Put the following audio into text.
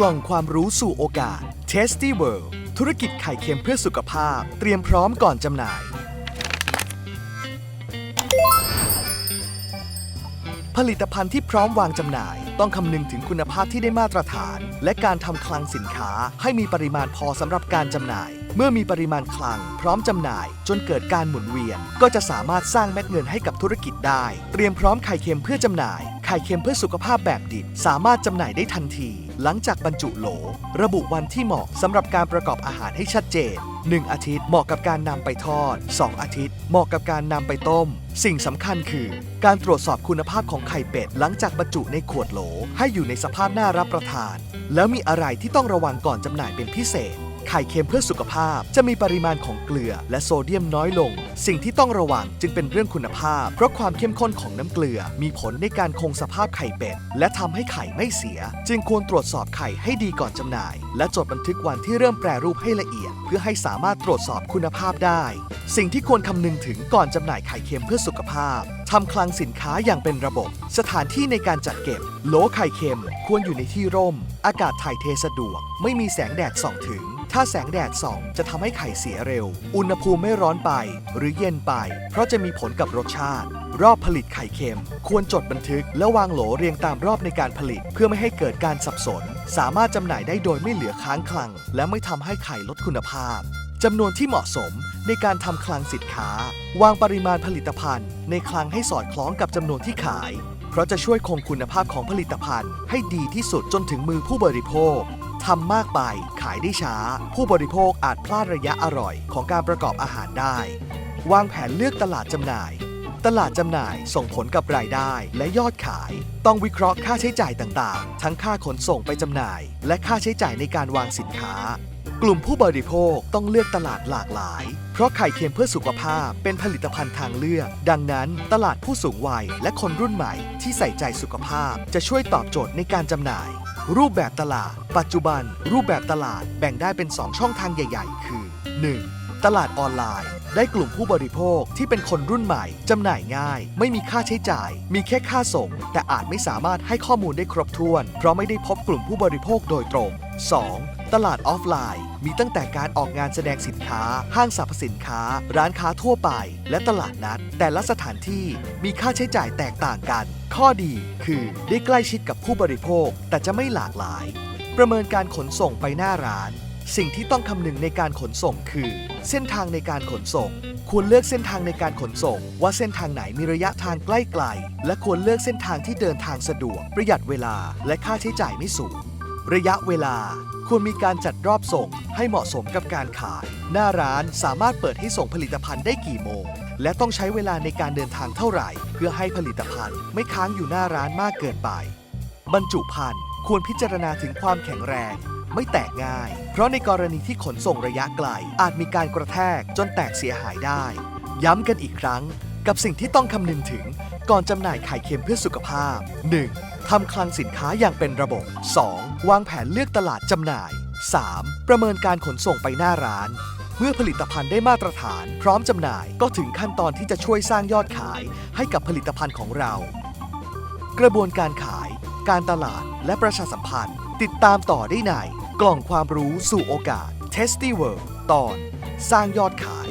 กล่องความรู้สู่โอกาส Tasty World ธุรกิจไข่เค็มเพื่อสุขภาพ เตรียมพร้อมก่อนจำหน่าย ผลิตภัณฑ์ที่พร้อมวางจำหน่าย ต้องคำนึงถึงคุณภาพที่ได้มาตรฐาน และการทำคลังสินค้าให้มีปริมาณพอสำหรับการจำหน่าย เมื่อมีปริมาณคลัง พร้อมจำหน่าย จนเกิดการหมุนเวียน ก็จะสามารถสร้างเม็ดเงินให้กับธุรกิจได้ เตรียมพร้อมไข่เค็มเพื่อจำหน่าย ไข่เค็มเพื่อสุขภาพแบบดิบ สามารถจำหน่ายได้ทันที หลังจากบรรจุโหล ระบุวันที่เหมาะสำหรับการประกอบอาหารให้ชัดเจน 1 อาทิตย์เหมาะกับการนำไปทอด 2 อาทิตย์ เหมาะกับการนำไปต้ม สิ่งสำคัญคือ การตรวจสอบคุณภาพของไข่เป็ดหลังจากบรรจุในขวดโหล ให้อยู่ในสภาพน่ารับประทาน แล้วมีอะไรที่ต้องระวังก่อนจำหน่ายเป็นพิเศษ ไข่เค็มเพื่อสุขภาพ จะมีปริมาณของเกลือ และโซเดียมน้อยลง สิ่งที่ต้องระวังจึงเป็นเรื่องคุณภาพ เพราะความเข้มข้นของน้ำเกลือ มีผลในการคงสภาพไข่เป็ด และทำให้ไข่ไม่เสีย จึงควรตรวจสอบไข่ให้ดีก่อนจำหน่าย และจดบันทึกวันที่เริ่มแปรรูปให้ละเอียด เพื่อให้สามารถตรวจสอบคุณภาพได้ สิ่งที่ควรคำนึงถึงก่อนจำหน่ายไข่เค็มเพื่อสุขภาพทำคลังสินค้าอย่างเป็นระบบ สถานที่ในการจัดเก็บโหลไข่เค็ม ควรอยู่ในที่ร่ม อากาศถ่ายเทสะดวก ไม่มีแสงแดดส่องถึง ถ้าแสงแดดส่องจะทำให้ไข่เสียเร็ว อุณหภูมิไม่ร้อนไป หรือเย็นไป เพราะจะมีผลกับรสชาติ รอบผลิตไข่เค็ม ควรจดบันทึก และวางโหลเรียงตามรอบในการผลิต เพื่อไม่ให้เกิดการสับสน สามารถจำหน่ายได้โดยไม่เหลือค้างคลัง และไม่ทำให้ไข่ลดคุณภาพจำนวนที่เหมาะสมในการทำคลังสินค้า วางปริมาณผลิตภัณฑ์ ในคลังให้สอดคล้องกับจำนวนที่ขาย เพราะจะช่วยคงคุณภาพของผลิตภัณฑ์ ให้ดีที่สุดจนถึงมือผู้บริโภค ทำมากไปขายได้ช้า ผู้บริโภคอาจพลาดระยะอร่อยของการประกอบอาหารได้ วางแผนเลือกตลาดจำหน่าย ตลาดจำหน่ายส่งผลกับรายได้และยอดขาย ต้องวิเคราะห์ค่าใช้จ่ายต่างๆ ทั้งค่าขนส่งไปจำหน่าย และค่าใช้จ่ายในการวางสินค้า กลุ่มผู้บริโภคต้องเลือกตลาดหลากหลาย เพราะไข่เค็มเพื่อสุขภาพเป็นผลิตภัณฑ์ทางเลือก ดังนั้น ตลาดผู้สูงวัยและคนรุ่นใหม่ที่ใส่ใจสุขภาพจะช่วยตอบโจทย์ในการจำหน่าย รูปแบบตลาด ปัจจุบัน รูปแบบตลาดแบ่งได้เป็น 2 ช่องทางใหญ่ ๆ คือ 1. ตลาดออนไลน์ ได้กลุ่มผู้บริโภคที่เป็นคนรุ่นใหม่ จำหน่ายง่าย ไม่มีค่าใช้จ่าย มีแค่ค่าส่ง แต่อาจไม่สามารถให้ข้อมูลได้ครบถ้วน เพราะไม่ได้พบกลุ่มผู้บริโภคโดยตรง 2. ตลาดออฟไลน์ มีตั้งแต่การออกงานแสดงสินค้า ห้างสรรพสินค้า ร้านค้าทั่วไป และตลาดนัด แต่ละสถานที่มีค่าใช้จ่ายแตกต่างกัน ข้อดีคือได้ใกล้ชิดกับผู้บริโภค แต่จะไม่หลากหลาย ประเมินการขนส่งไปหน้าร้าน สิ่งที่ต้องคำนึงในการขนส่งคือ เส้นทางในการขนส่ง ควรเลือกเส้นทางในการขนส่ง ว่าเส้นทางไหนมีระยะทางใกล้ไกล และควรเลือกเส้นทางที่เดินทางสะดวก ประหยัดเวลา และค่าใช้จ่ายไม่สูง ระยะเวลา ควรมีการจัดรอบส่ง ให้เหมาะสมกับการขาย หน้าร้านสามารถเปิดให้ส่งผลิตภัณฑ์ได้กี่โมง และต้องใช้เวลาในการเดินทางเท่าไหร่ เพื่อให้ผลิตภัณฑ์ ไม่ค้างอยู่หน้าร้านมากเกินไป บรรจุภัณฑ์ควรพิจารณาถึงความแข็งแรง ไม่แตกง่าย เพราะในกรณีที่ขนส่งระยะไกล อาจมีการกระแทกจนแตกเสียหายได้ ย้ำกันอีกครั้ง กับสิ่งที่ต้องคำนึงถึง ก่อนจำหน่ายไข่เค็มเพื่อสุขภาพ 1. ทำคลังสินค้าอย่างเป็นระบบ 2. วางแผนเลือกตลาดจำหน่าย 3. ประเมินการขนส่งไปหน้าร้าน เมื่อผลิตภัณฑ์ได้มาตรฐาน พร้อมจำหน่ายก็ถึงขั้นตอนที่จะช่วยสร้างยอดขายให้กับผลิตภัณฑ์ของเรา กระบวนการขาย การตลาดและประชาสัมพันธ์ ติดตามต่อได้ในกล่องความรู้สู่โอกาส Testy World ตอน สร้างยอดขาย